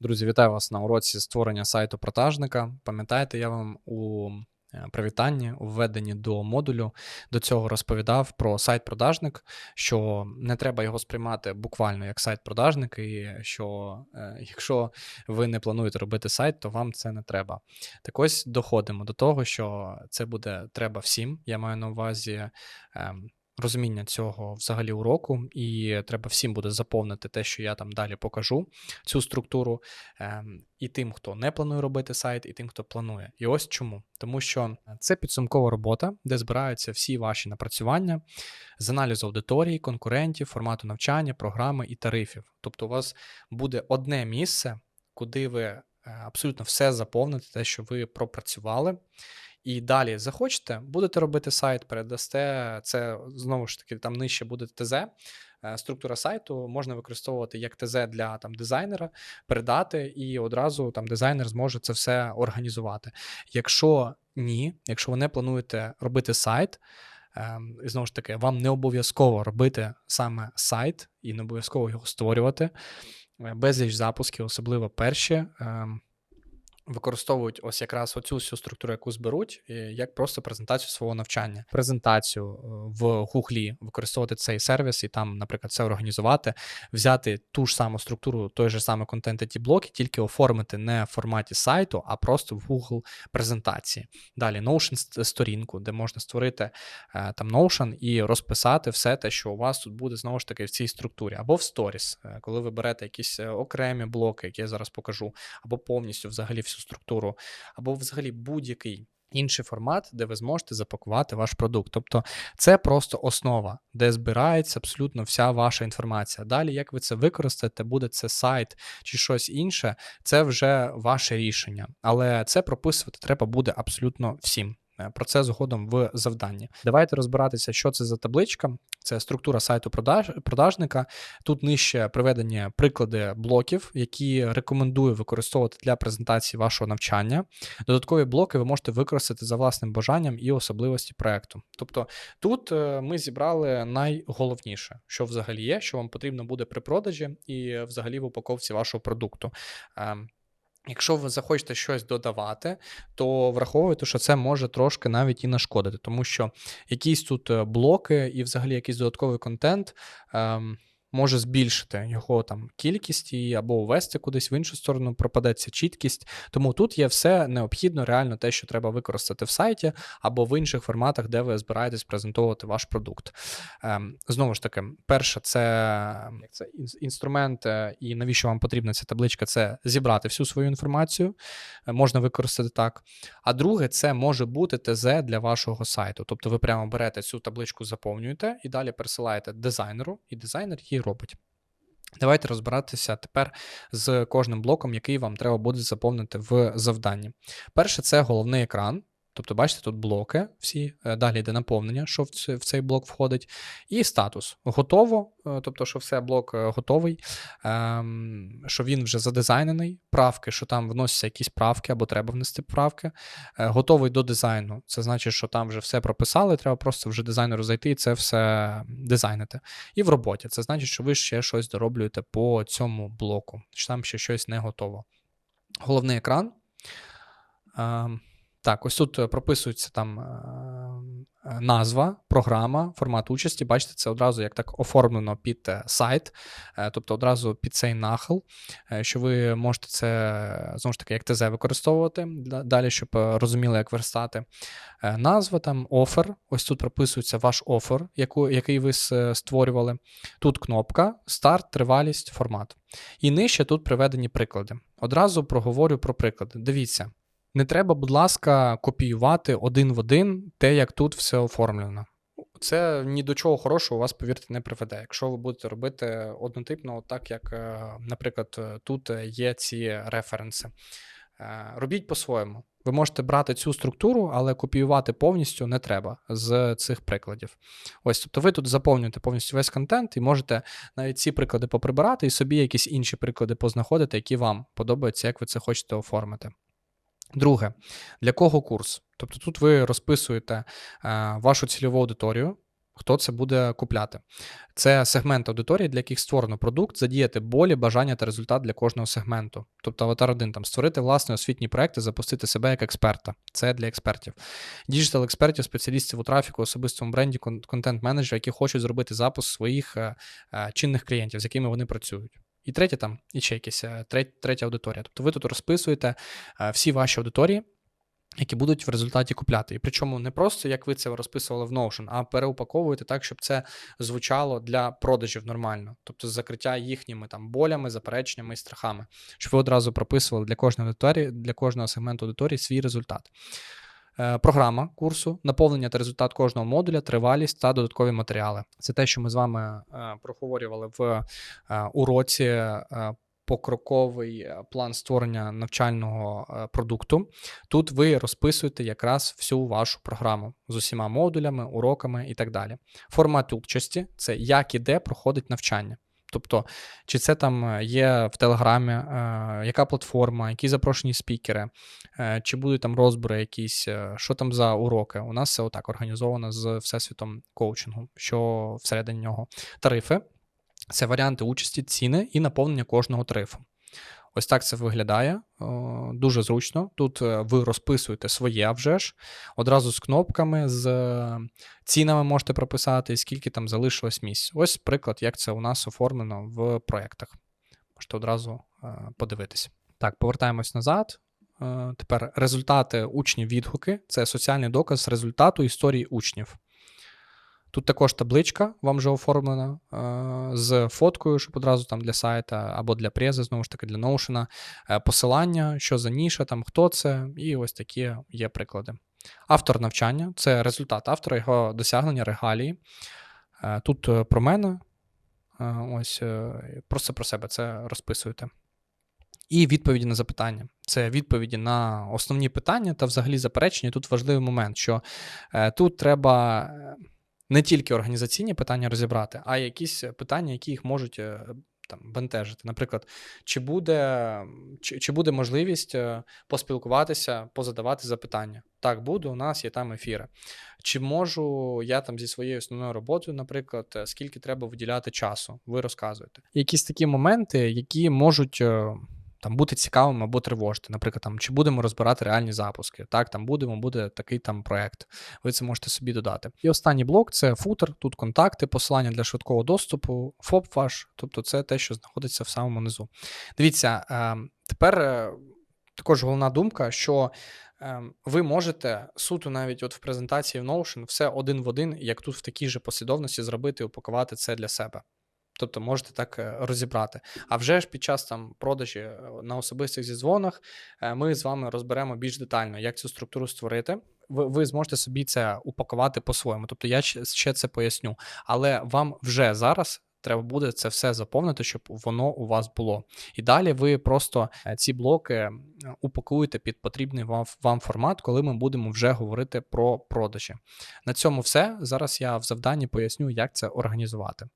Друзі, вітаю вас на уроці створення сайту продажника. Пам'ятаєте, я вам у е, привітанні, у введенні до модулю до цього розповідав про сайт-продажник, що не треба його сприймати буквально як сайт-продажник, і що е, якщо ви не плануєте робити сайт, то вам це не треба. Так ось доходимо до того, що це буде треба всім. Я маю на увазі. Розуміння цього взагалі уроку, і треба всім буде заповнити те, що я там далі покажу, цю структуру, ем, і тим, хто не планує робити сайт, і тим, хто планує. І ось чому. Тому що це підсумкова робота, де збираються всі ваші напрацювання з аналізу аудиторії, конкурентів, формату навчання, програми і тарифів. Тобто, у вас буде одне місце, куди ви е, абсолютно все заповните, те, що ви пропрацювали. І далі захочете, будете робити сайт, передасте це знову ж таки, там нижче буде ТЗ. Е, Структура сайту можна використовувати як ТЗ для там дизайнера, передати, і одразу там дизайнер зможе це все організувати. Якщо ні, якщо ви не плануєте робити сайт, ем, і знову ж таки, вам не обов'язково робити саме сайт і не обов'язково його створювати. Е, Безліч запусків, особливо перші. Використовують ось якраз оцю всю структуру, яку зберуть, як просто презентацію свого навчання. Презентацію е, в Гуглі використовувати цей сервіс і там, наприклад, все організувати, взяти ту ж саму структуру, той же самий контент ті блоки, тільки оформити не в форматі сайту, а просто в Google презентації. Далі Notion сторінку, де можна створити е, там Notion і розписати все те, що у вас тут буде знову ж таки в цій структурі, або в Stories, е, коли ви берете якісь окремі блоки, які я зараз покажу, або повністю взагалі всю структуру, або взагалі будь-який. Інший формат, де ви зможете запакувати ваш продукт. Тобто це просто основа, де збирається абсолютно вся ваша інформація. Далі, як ви це використаєте, буде це сайт чи щось інше, це вже ваше рішення. Але це прописувати треба буде абсолютно всім. Е, Про це згодом в завданні. Давайте розбиратися, що це за табличка. Це структура сайту продаж, продажника. Тут нижче приведені приклади блоків, які рекомендую використовувати для презентації вашого навчання. Додаткові блоки ви можете використати за власним бажанням і особливості проекту. Тобто тут е, ми зібрали найголовніше, що взагалі є, що вам потрібно буде при продажі і взагалі в упаковці вашого продукту. Якщо ви захочете щось додавати, то враховуйте, що це може трошки навіть і нашкодити, тому що якісь тут е, блоки і взагалі якийсь додатковий контент ем, може збільшити його там кількість і або ввести кудись в іншу сторону, пропадеться чіткість. Тому тут є все необхідно, реально те, що треба використати в сайті або в інших форматах, де ви збираєтесь презентовувати ваш продукт. Ем, знову ж таки, перше, це, це інструмент, е, і навіщо вам потрібна ця табличка, це зібрати всю свою інформацію, е, можна використати так. А друге, це може бути ТЗ для вашого сайту. Тобто ви прямо берете цю табличку, заповнюєте і далі пересилаєте дизайнеру, і дизайнер її робить. Давайте розбиратися тепер з кожним блоком, який вам треба буде заповнити в завданні. Перше, це головний екран. Тобто, бачите, тут блоки всі, е, далі йде наповнення, що в цей блок входить, і статус. Готово, е, тобто, що все блок е, готовий, ем, що він вже задизайнений, правки, що там вносяться якісь правки або треба внести правки. Готовий до дизайну. Це значить, що там вже все прописали, треба просто вже дизайнеру зайти і це все дизайнити. І в роботі. Це значить, що ви ще щось дороблюєте по цьому блоку, що там ще щось не готово. Головний екран. Так, ось тут е, прописується там е, е, назва, програма, формат участі. Бачите, це одразу як так оформлено під сайт, тобто одразу під цей нахил, що ви можете це знову ж таки як ТЗ використовувати далі, щоб розуміли, як верстати. Назва там офер. Ось тут прописується ваш офер, який ви створювали. Тут кнопка, старт, тривалість, формат. І нижче тут приведені приклади. Одразу проговорю про приклади. Дивіться. Не треба, будь ласка, копіювати один в один те, як тут все оформлено. Це ні до чого хорошого у вас, повірте, не приведе. Якщо ви будете робити однотипно, так як, е, наприклад, е, тут е, є ці референси. Робіть по-своєму. Ви можете брати цю структуру, але копіювати повністю не треба з цих прикладів. Ось, тобто ви тут заповнюєте повністю весь контент і можете навіть ці приклади поприбирати і собі якісь інші приклади познаходити, які вам подобаються, як ви це хочете оформити. Друге, для кого курс? Тобто тут ви розписуєте е, вашу цільову аудиторію, Хто це буде купляти? Це сегмент аудиторії, для яких створено продукт, задіяти болі, бажання та результат для кожного сегменту. Тобто, аватар 1 там створити власний освітній проект і запустити себе як експерта. Це для експертів. Діджитал експертів, спеціалістів у трафіку, особистому бренді, контент-менеджерів, які хочуть зробити запуск своїх е, е, чинних клієнтів, з якими вони працюють. І третє там, якась е, третя, третя аудиторія. Тобто ви тут розписуєте е, всі ваші аудиторії, які будуть в результаті купляти. І причому не просто як ви це розписували в Notion, а переупаковуєте так, щоб це звучало для продажів нормально, тобто закриття їхніми там болями, запереченнями і страхами, щоб ви одразу прописували для кожної аудиторії, для кожного сегменту аудиторії свій результат. Е, Програма курсу, наповнення та результат кожного модуля, тривалість та додаткові матеріали. Це те, що ми з вами е, проговорювали в е, уроці покроковий план створення навчального продукту. Тут ви розписуєте якраз всю вашу програму з усіма модулями, уроками і так далі. Формат участі це як і де проходить навчання. Тобто, чи це там е, є в Телеграмі, е, яка платформа, які запрошені спікери, е, чи будуть там розбори якісь, що там за уроки. У нас все отак організовано з всесвітом коучингу, що всередині нього. Тарифи це варіанти участі, ціни і наповнення кожного тарифу. Ось так це виглядає. Дуже зручно. Тут е, ви розписуєте своє вже ж, одразу з кнопками, з е, цінами можете прописати, скільки там залишилось місць. Ось приклад, як це у нас оформлено в проєктах. Можете одразу е, подивитись. Так, повертаємось назад. Е, Тепер результати учнів відгуки це соціальний доказ результату історії учнів. Тут також табличка вам вже оформлена е, з фоткою, щоб одразу там для сайта або для прези, знову ж таки, для е, посилання, що за ніша, там хто це, і ось такі є приклади. Автор навчання це результат автора, його досягнення, регалії. Е, Тут е, про мене, ось просто про себе це розписуєте. І відповіді на запитання. Це відповіді на основні питання та взагалі заперечення. Тут важливий момент, що тут треба не тільки організаційні питання розібрати, а якісь питання, які їх можуть е, там бентежити. Наприклад, чи буде, чи, чи буде можливість е, поспілкуватися, позадавати запитання? Так, буде, у нас є там ефіри. Чи можу я там зі своєю основною роботою, наприклад, е, скільки треба виділяти часу? Ви розказуєте. Якісь такі моменти, які можуть. Там бути цікавим або тривожити. Наприклад, там, чи будемо розбирати реальні запуски. Так, там будемо, буде такий там проект. Ви це можете собі додати. І останній блок це футер, тут контакти, посилання для швидкого доступу, ФОП ваш, тобто це те, що знаходиться в самому низу. Дивіться, е, тепер е, також головна думка, що е, ви можете суто навіть от в презентації в Notion все один в один, як тут в такій же послідовності зробити упакувати це для себе. Тобто можете так е, розібрати. А вже ж під час там продажі е, на особистих зізвонах е, ми з вами розберемо більш детально, як цю структуру створити. Ви, ви зможете собі це упакувати по-своєму. Тобто я ще, це поясню. Але вам вже зараз треба буде це все заповнити, щоб воно у вас було. І далі ви просто ці блоки упакуєте під потрібний вам, вам формат, коли ми будемо вже говорити про продажі. На цьому все. Зараз я в завданні поясню, як це організувати.